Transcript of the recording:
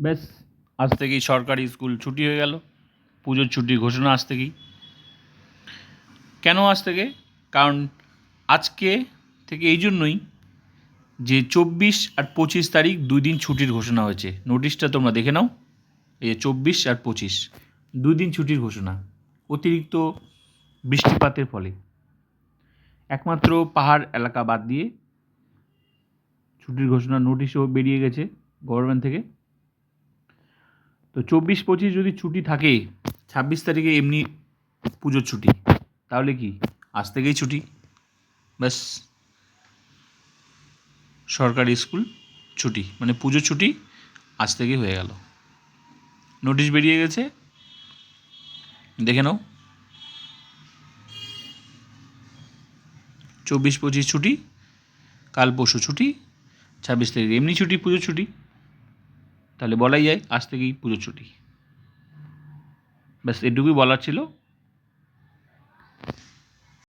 ব্যাস, আজ থেকেই সরকারি স্কুল ছুটি হয়ে গেল। পুজোর ছুটির ঘোষণা আজ থেকেই। কেন আজ থেকে? কারণ আজকে থেকে এই জন্যই যে চব্বিশ আর পঁচিশ তারিখ দুই দিন ছুটির ঘোষণা হয়েছে। নোটিশটা তোমরা দেখে নাও। এই চব্বিশ আর পঁচিশ, দুই দিন ছুটির ঘোষণা। অতিরিক্ত বৃষ্টিপাতের ফলে। একমাত্র পাহাড় এলাকা বাদ দিয়ে ছুটির ঘোষণা নোটিশও বেরিয়ে গেছে গভর্নমেন্ট থেকে। তো চব্বিশ পঁচিশ যদি ছুটি থাকে, ছাব্বিশ তারিখে এমনি পুজোর ছুটি, তাহলে কি? আজ থেকেই ছুটি। ব্যাস। সরকারি স্কুল ছুটি মানে পুজো ছুটি আজ থেকে হয়ে গেল। নোটিশ বেরিয়ে গেছে। দেখে নাও। চব্বিশ পঁচিশ ছুটি, কাল পরশু ছুটি, ছাব্বিশ তারিখ এমনি ছুটি পুজো ছুটি। তাহলে বলাই যায় আজ থেকেই পুজোর ছুটি। ব্যাস এটুকুই বলার ছিল।